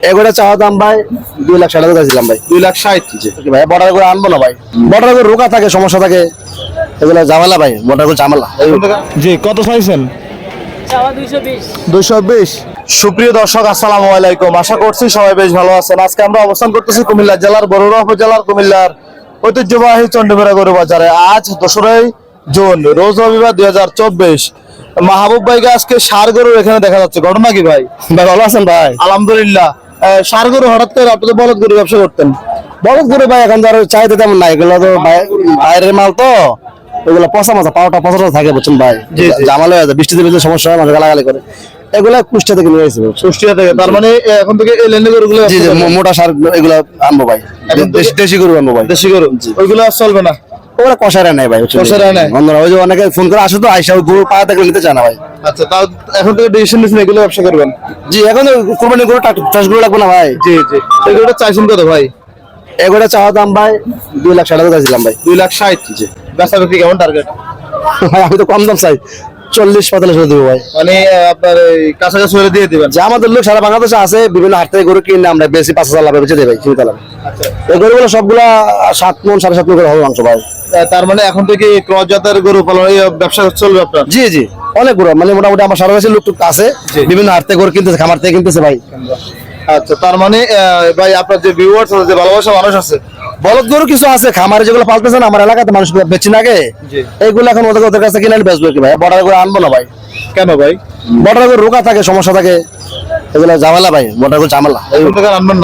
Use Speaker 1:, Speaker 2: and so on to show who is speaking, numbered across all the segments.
Speaker 1: এগুলো চাওয়া দাম ভাই দুই লাখ ষাট হাজার চাইছিলাম ভাই।
Speaker 2: দুই লাখ ষাট।
Speaker 1: ভাই বর্ডার করে আনব না ভাই। বর্ডার করে রোগা থাকে সমস্যা থাকে এগুলো ঝামেলা ভাই বর্ডার করে ঝামেলা।
Speaker 2: জি কত চাইছেন?
Speaker 3: দুইশো বিশ।
Speaker 2: সুপ্রিয় দর্শক আসসালামু আলাইকুম। আশা করছি সবাই বেশ ভালো আছেন। আজকে আমরা অবস্থান করতেছি কুমিল্লা জেলার বরুড়া উপজেলার কুমিল্লার ঐতিহ্যবাহী চন্ডীমেরা গরু বাজারে। আজ দোসরাই জুন রোজ রবিবার দুই হাজার চব্বিশ। মাহবুব ভাইকে আজকে সার গরুর এখানে দেখা যাচ্ছে। ঘটনা কি ভাই?
Speaker 1: ভাই ভালো আছেন ভাই?
Speaker 2: আলহামদুলিল্লাহ। সার গরু হঠাৎ করে আপনি তো বলদ গরু ব্যবসা করতেন।
Speaker 1: বলদ করে ভাই এখন তো আর চাইতে তেমন নাই এগুলো তো বাইরের মাল তো এগুলো পচা মাছা পাওয়াটা পচা থাকে বুঝছেন ভাই। জামালে হয়ে যায় বৃষ্টিতে ভিতরে সমস্যা হয় মাঝে গালাগালি করে। এগুলো কুষ্টিয়া থেকে নিয়ে এসেছে
Speaker 2: কুষ্টিয়া থেকে তার মানে এখন থেকে এই লেনে গরুগুলো
Speaker 1: মোটা সার এগুলো আনব ভাই। দেশি- দেশি গরু আনব ভাই।
Speaker 2: দেশি গরু ওইগুলো আর চলবে না।
Speaker 1: ওরা কষারে নেই ভাই
Speaker 2: কষারে নেয়?
Speaker 1: অন্যরা ওই যে অনেকে ফোন করে আসে তো আইসা গরু পাওয়া থাকলে নিতে চায় না ভাই।
Speaker 2: আচ্ছা তাও এখন থেকে ডিসিশন নিয়েছেন এগুলো ব্যবসা করবেন?
Speaker 1: জি এখন কোরবানি গরু চাষ গরু লাগবে না ভাই।
Speaker 2: জি জি। এগুলো চাইছেন কত ভাই?
Speaker 1: এগুলো চাওয়া দাম ভাই দুই লাখ ষাট হাজার চাইছিলাম ভাই।
Speaker 2: দুই লাখ ষাট। জি। বেচা বিক্রি কেমন টার্গেট
Speaker 1: ভাই আমি তো কম দাম চাই চল্লিশ পঁয়তাল্লিশ হাজার দেবো ভাই।
Speaker 2: মানে আপনার কাছাকাছি হলে দিয়ে দিবেন?
Speaker 1: যে আমাদের লোক সারা বাংলাদেশে আছে বিভিন্ন হাট থেকে গরু কিনে আমরা বেশি পাঁচ হাজার লাভে বেঁচে ভাই চিন্তা লাভ
Speaker 2: আচ্ছা।
Speaker 1: এই গরুগুলো সবগুলা সাত মন সাড়ে সাত মন করে হবে মাংস ভাই।
Speaker 2: তার মানে এখন থেকে ক্রস জাতের গরু পালন ব্যবসা চলবে আপনার?
Speaker 1: জি জি। অনেক গরু মানে মোটামুটি আমার সারা দেশের লোক আছে বিভিন্ন থেকে গরু কিনতেছে খামার থেকে কিনতেছে ভাই।
Speaker 2: আচ্ছা তার মানে ভাই আপনার যে ভিউয়ার্স আছে যে ভালোবাসা মানুষ আছে
Speaker 1: বলদ গরু কিছু আছে খামারে যেগুলো পালতেছেন আমার এলাকাতে মানুষ বেচি না আগে। এইগুলো এখন ওদের ওদের কাছে কিনে আনি বেচবো কি ভাই। বর্ডার করে আনব না ভাই।
Speaker 2: কেন ভাই?
Speaker 1: বর্ডার করে রোগা থাকে সমস্যা থাকে। এগুলো ঝামেলা ভাই বর্ডার করে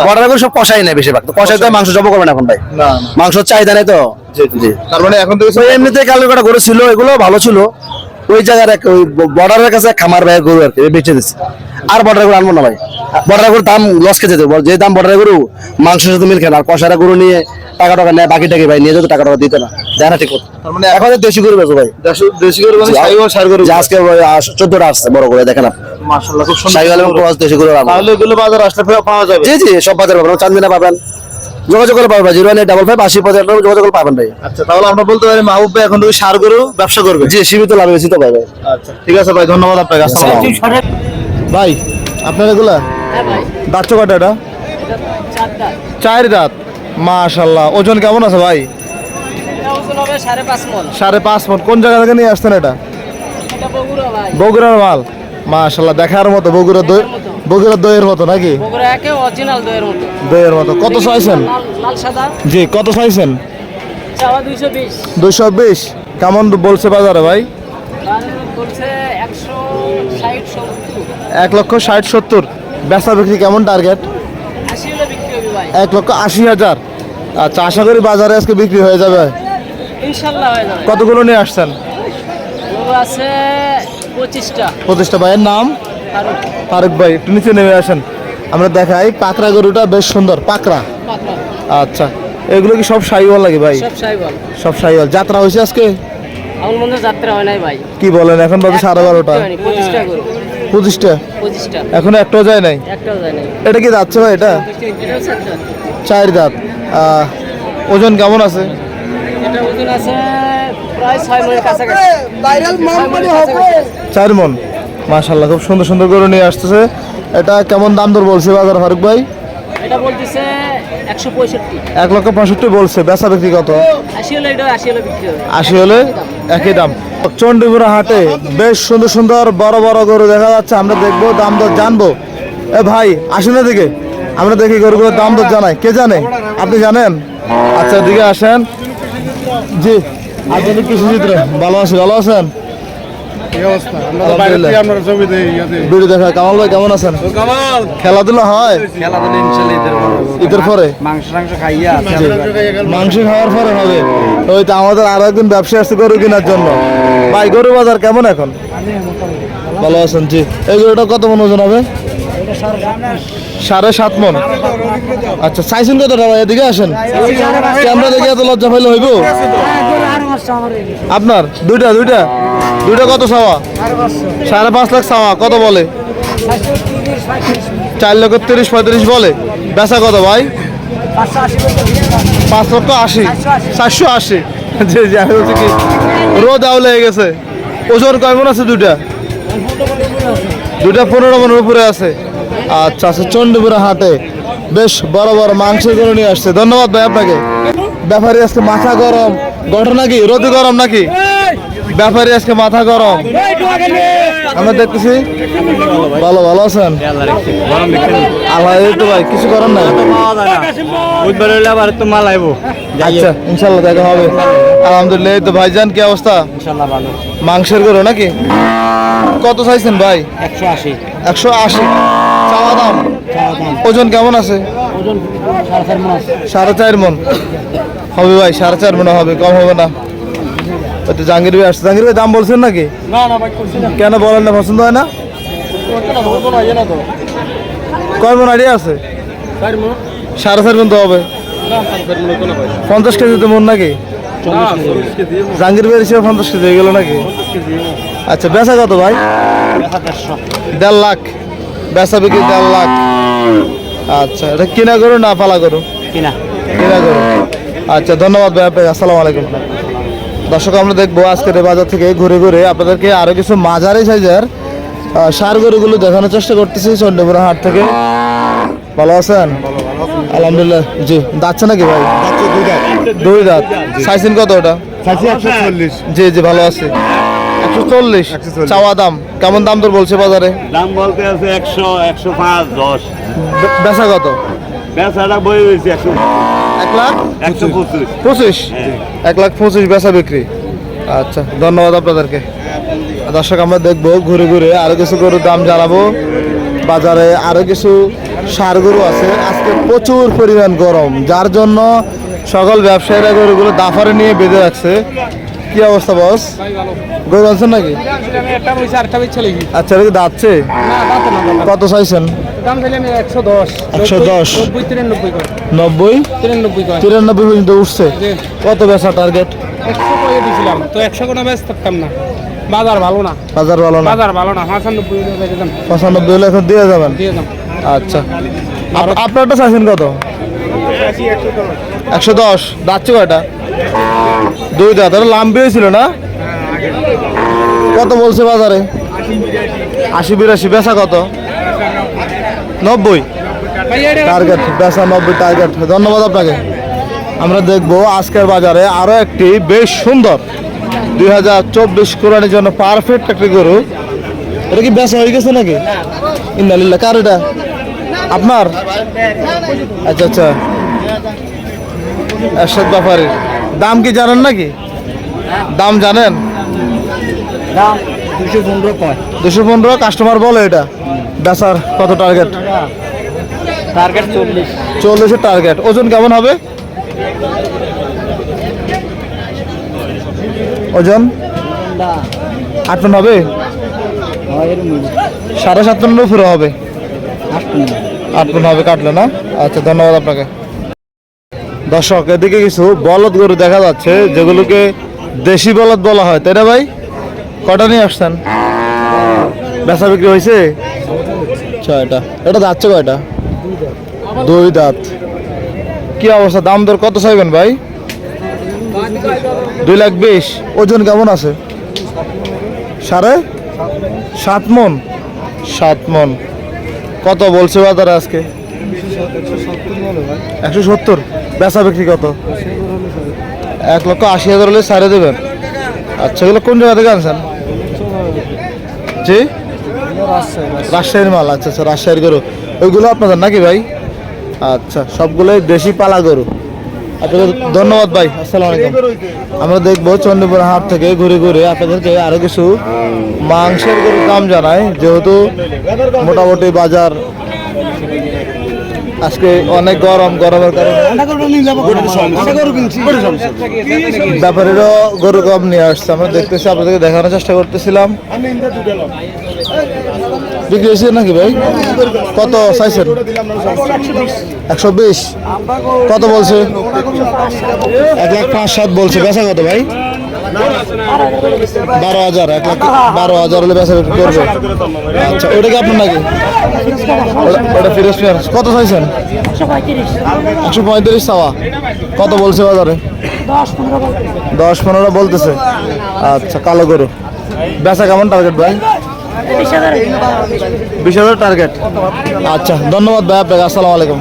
Speaker 1: বর্ডার করে সব কষাই নেই বেশিরভাগ। তো কষাই তো মাংস জব করবে না এখন ভাই। মাংস চাহিদা নেই তো?
Speaker 2: তার মানে এখন
Speaker 1: তো এমনিতে কালো কটা গরু ছিল এগুলো ভালো ছিল। ওই জায়গার এক ওই বর্ডারের কাছে খামার ভাই গরু আর কি বেঁচে দিচ্ছে আর বর্ডার গরু আনব না ভাই। বর্ডার গরু দাম লস খেতে দেবো। যে দাম বর্ডার গরু মাংসের সাথে মিল খেয়ে আর কষারা গরু নিয়ে টাকা টাকা নেয় বাকি টাকা ভাই নিয়ে যেত টাকা টাকা দিতে না। দেয় না ঠিক
Speaker 2: মানে
Speaker 1: এখন দেশি গরু বেচো ভাই।
Speaker 2: দেশি- গরু মানে সার গরু।
Speaker 1: যে আজকে চোদ্দটা আসছে বড় করে দেখেন আপনি।
Speaker 2: মাশাআল্লাহ খুব সুন্দর
Speaker 1: সাইকেল এবং ক্রস দেশি গরু আনব।
Speaker 2: তাহলে এগুলো বাজার আসলে পাওয়া যাবে।
Speaker 1: জি জি সব বাজার পাবেন। চান্দিনা পাবেন। যোগাযোগ করে জিরো ডাবল ফাইভ আশি পঁচাত্তর যোগাযোগ করে পাবেন ভাই।
Speaker 2: আচ্ছা তাহলে আমরা বলতে পারি মাহবুব ভাই এখন থেকে সার গরু ব্যবসা করবে?
Speaker 1: জি সীমিত লাভে বেশি তো পাবে
Speaker 2: আচ্ছা ঠিক আছে ভাই ধন্যবাদ আপনাকে আসসালামু আলাইকুম। ভাই আপনার এগুলা?
Speaker 3: হ্যাঁ ভাই।
Speaker 2: দাঁত কটা এটা? চার দাঁত। মাশাল্লাহ ওজন কেমন আছে ভাই?
Speaker 3: এটা ওজন হবে সাড়ে পাঁচ মন।
Speaker 2: সাড়ে পাঁচ ফুট কোন জায়গা থেকে নিয়ে আসতেন এটা?
Speaker 3: এটা
Speaker 2: বগুড়ার মাল। মাশাল্লাহ দেখার মতো বগুড়া দই বগুড়ার দইয়ের মতো নাকি?
Speaker 3: বগুড়া একে অরিজিনাল দইয়ের মতো।
Speaker 2: দইয়ের মতো। কত চাইছেন?
Speaker 3: লাল সাদা।
Speaker 2: জি কত চাইছেন?
Speaker 3: চাওয়া দুইশো বিশ।
Speaker 2: দুশো বিশ। কেমন বলছে বাজারে ভাই?
Speaker 3: বলছে একশো ষাট সত্তর।
Speaker 2: এক লক্ষ ষাট সত্তর। বেচা বিক্রি কেমন টার্গেট
Speaker 3: আশি হলে বিক্রি হবে ভাই।
Speaker 2: এক লক্ষ আশি হাজার। আচ্ছা আশা করি বাজারে আজকে বিক্রি হয়ে যাবে।
Speaker 3: ইনশাল্লাহ হয়ে যাবে।
Speaker 2: কতগুলো নিয়ে আসছেন?
Speaker 3: আছে পঁচিশটা।
Speaker 2: প্রতিষ্ঠা ভাইয়ের নাম? ফারুক। ভাই একটু নিচে নেমে আসেন। আমরা দেখাই পাকড়া গরুটা বেশ সুন্দর পাকড়া। আচ্ছা এগুলো কি সব সাইওয়াল লাগে ভাই?
Speaker 3: সব
Speaker 2: সাইওয়াল। যাত্রা হয়েছে আজকে?
Speaker 3: আমার মনে যাত্রা হয় নাই ভাই।
Speaker 2: কি বলেন এখন বাজে সাড়ে বারোটা।
Speaker 3: পঁচিশটা
Speaker 2: পঁচিশটা? এখনও একটাও যায় নাই? এটা কি যাচ্ছে ভাই এটা? চার দাঁত। ওজন কেমন আছে?
Speaker 3: এটা ওজন আছে
Speaker 2: চার মন। মাশাল্লাহ খুব সুন্দর সুন্দর গরু নিয়ে আসতেছে। এটা কেমন দাম দর বলছে বাজার ফারুক ভাই?
Speaker 3: এটা বলতেছে একশো পঁয়ষট্টি।
Speaker 2: এক লক্ষ পঁয়ষট্টি বলছে বেচা বিক্রি কত?
Speaker 3: আশি হলে
Speaker 2: একই দাম। চন্ডীপুরা হাটে বেশ সুন্দর সুন্দর বড় বড় গরু দেখা যাচ্ছে আমরা দেখব দাম দর জানব। এ ভাই আসুন না দিকে আমরা দেখি গরুগুলোর দাম দর জানাই। কে জানে? আপনি জানেন? আচ্ছা দিকে আসেন। জি। আধুনিক কৃষি চিত্র ভালো আছি ভালো আছেন। ভিডিও দেখা কামাল ভাই কেমন আছেন? খেলাধুলা হয়? ঈদের পরে।
Speaker 1: মাংস টাংস খাইয়া
Speaker 2: মাংস খাওয়ার পরে হবে। ওই তো আমাদের আরও একদিন ব্যবসা আসছে গরু কেনার জন্য। ভাই গরু বাজার কেমন এখন? ভালো আছেন জি। এই গরুটা কত মন ওজন হবে? সাড়ে সাত মন। আচ্ছা চাইছেন কতটা ভাই? এদিকে আসেন। ক্যামেরা দেখে এত লজ্জা পাইলে হইব? আপনার? দুইটা দুইটা? দুইটা কত সাওয়া সাড়ে পাঁচ লাখ। চাওয়া কত বলে? চার লক্ষ তিরিশ পঁয়ত্রিশ বলে। বেচা কত ভাই? পাঁচ লক্ষ আশি। চারশো আশি। জি জি আমি বলছি কি রোদ আউ লেগে গেছে। ওজন কেমন আছে দুইটা? দুইটা পনেরো মনের উপরে আছে। আচ্ছা আচ্ছা চণ্ডীপুরা হাটে। বেশ বড় বড় মাংসের গরু নিয়ে আসছে। ধন্যবাদ ভাই আপনাকে। ব্যাপারী আজকে মাথা গরম। ঘটনা কি? রোদে গরম নাকি? ব্যাপারী আজকে মাথা গরম। আমরা দেখতেছি ভালো ভালো আছেন? আল্লাহ তো ভাই কিছু করার না
Speaker 3: বুধবার হইলে আবার তো মাল আইবো।
Speaker 2: আচ্ছা ইনশাল্লাহ দেখা হবে। আলহামদুলিল্লাহ তো ভাইজান কি অবস্থা?
Speaker 3: ইনশাল্লাহ ভালো।
Speaker 2: মাংসের গরু নাকি? কত চাইছেন ভাই?
Speaker 3: একশো আশি।
Speaker 2: একশো আশি। চাওয়া দাম? ওজন কেমন আছে?
Speaker 3: ওজন সাড়ে চার
Speaker 2: মন। হবে ভাই সাড়ে চার মনে হবে কম হবে না। তো জাহাঙ্গীর ভাই আসছে। জাহাঙ্গীর ভাই দাম বলছেন নাকি?
Speaker 3: না না ভাই
Speaker 2: কেন বলেন না পছন্দ হয় না? কয় মন আইডিয়া আছে? সাড়ে চার মন তো হবে। পঞ্চাশ কেজি তো মন নাকি? জাহাঙ্গীর ভাই হিসেবে পঞ্চাশ কেজি হয়ে গেল নাকি? আচ্ছা বেচা কত ভাই? দেড় লাখ। বেচা বিক্রি দেড় লাখ। আচ্ছা এটা কিনা করো না পালা করো
Speaker 3: কিনা।
Speaker 2: কিনা করো আচ্ছা ধন্যবাদ ভাই আসসালামু আলাইকুম। দর্শক আমরা দেখব আজকের বাজার থেকে ঘুরে ঘুরে আপনাদেরকে আরও কিছু মাঝারি সাইজের সার গরুগুলো দেখানোর চেষ্টা করতেছি চন্ডীপুরা হাট থেকে। ভালো আছেন? আলহামদুলিল্লাহ। জি যাচ্ছে নাকি ভাই? দুই দাঁত। সাইসিন কত ওটা? জি জি ভালো আছে। একশো চল্লিশ। চাওয়া দাম কেমন দাম তোর বলছে বাজারে?
Speaker 4: দাম বলতে আছে একশো একশো পাঁচ দশ।
Speaker 2: বেচা কত?
Speaker 4: বেচাটা বই হয়েছে একশো।
Speaker 2: এক লাখ?
Speaker 4: একশো পঁচিশ।
Speaker 2: পঁচিশ? এক লাখ পঁচিশ বেচা বিক্রি। আচ্ছা ধন্যবাদ আপনাদেরকে। দর্শক আমরা দেখব ঘুরে ঘুরে আরও কিছু গরুর দাম জানাব। বাজারে আরও কিছু সার গরু আছে। আজকে প্রচুর পরিমাণ গরম যার জন্য সকল ব্যবসায়ীরা গরুগুলো দাফারে নিয়ে বেঁধে রাখছে। কি অবস্থা বস? গরু আছেন নাকি? আচ্ছা দাঁতছে? কত চাইছেন?
Speaker 3: দাম চাইলে আমি একশো দশ
Speaker 2: 110
Speaker 3: নব্বই তিরানব্বই
Speaker 2: নব্বই?
Speaker 3: তিরানব্বই
Speaker 2: তিরানব্বই পর্যন্ত উঠছে? কত বেচা টার্গেট
Speaker 3: একশো করে দিয়েছিলাম তো একশো কোনো থাকতাম না। বাজার ভালো না।
Speaker 2: বাজার ভালো না?
Speaker 3: বাজার ভালো না পঁচানব্বই দিয়ে দাম
Speaker 2: পঁচানব্বই হলে এখন দিয়ে যাবেন?
Speaker 3: দিয়ে দাম
Speaker 2: আচ্ছা। আপনারটা চাইছেন কত? একশো দশ। যাচ্ছে কয়টা? দুই দাঁত। লাম্বি হয়েছিল না? কত বলছে বাজারে? আশি বিরাশি। বেচা কত? নব্বই। টার্গেট বেচা নব্বই টার্গেট ধন্যবাদ আপনাকে। আমরা দেখব আজকের বাজারে আরও একটি বেশ সুন্দর। দুই হাজার চব্বিশ কোরআনের জন্য পারফেক্ট একটি গরু। এটা কি বেচা হয়ে গেছে নাকি? ইন্দালিল্লা কার এটা? আপনার? আচ্ছা আচ্ছা। এরশাদ ব্যাপারের দাম কি জানেন নাকি? দাম জানেন?
Speaker 3: দাম দুশো পনেরো
Speaker 2: দুশো পনেরো কাস্টমার বলে এটা। বেচার কত টার্গেট
Speaker 3: টার্গেট চল্লিশ।
Speaker 2: চল্লিশের টার্গেট ওজন কেমন হবে? ওজন? আট টন হবে? সাড়ে সাত টনের উপরে হবে। আট টন হবে কাটলে না? আচ্ছা ধন্যবাদ আপনাকে। দর্শক এদিকে কিছু বলদ গরু দেখা যাচ্ছে যেগুলোকে দেশি বলদ বলা হয়। তাই না ভাই? কটা নিয়ে আসছেন? বেচা বিক্রি হয়েছে? আচ্ছা এটা। এটা যাচ্ছে কয়টা? দুই দাঁত। কি অবস্থা? দাম দর কত চাইবেন ভাই? দুই লাখ বিশ। ওজন কেমন আছে? সাড়ে সাত মন। সাত মন। কত বলছে বাজারে আজকে? একশো সত্তর। বেচা বিক্রি কত? এক লক্ষ আশি হাজার হলে সারে দেবেন। আচ্ছা এগুলো কোন জায়গা থেকে আনছেন? জি? রাজশাহীর মাল আচ্ছা আচ্ছা রাজশাহীর গরু। ওইগুলো আপনাদের নাকি ভাই? আচ্ছা সবগুলোই দেশি পালা গরু। আপনাদের ধন্যবাদ ভাই, আসসালাম আলাইকুম। আমরা দেখব চন্ডীপুর হাট থেকে ঘুরে ঘুরে আপনাদেরকে আরও কিছু মাংসের গরুর দাম জানাই। যেহেতু মোটামুটি বাজার আজকে অনেক গরম গরমের কারণে। ব্যাপারীরও গরু কম নিয়ে আসছে। আমরা দেখতেছি আপনাদেরকে দেখানোর চেষ্টা করতেছিলাম। বিক্রি হয়েছে নাকি ভাই? কত চাইছেন? একশো বিশ। কত বলছে? এক লাখ পাঁচ সাত বলছে। বেচা কত ভাই? বারো হাজার এক লাখ বারো হাজার হলে বেচা বিক্রি করবে। আচ্ছা ওটা কি আপনার নাকি? ওটা- ফিরোজ মিয়ার। কত চাইছেন? একশো পঁয়ত্রিশ চাওয়া। কত বলছে বাজারে? দশ পনেরো বলতেছে। আচ্ছা কালো গরু। বেচা কেমন টার্গেট ভাই? বিশ হাজার টার্গেট আচ্ছা ধন্যবাদ ভাই আপনাকে আসসালামু আলাইকুম।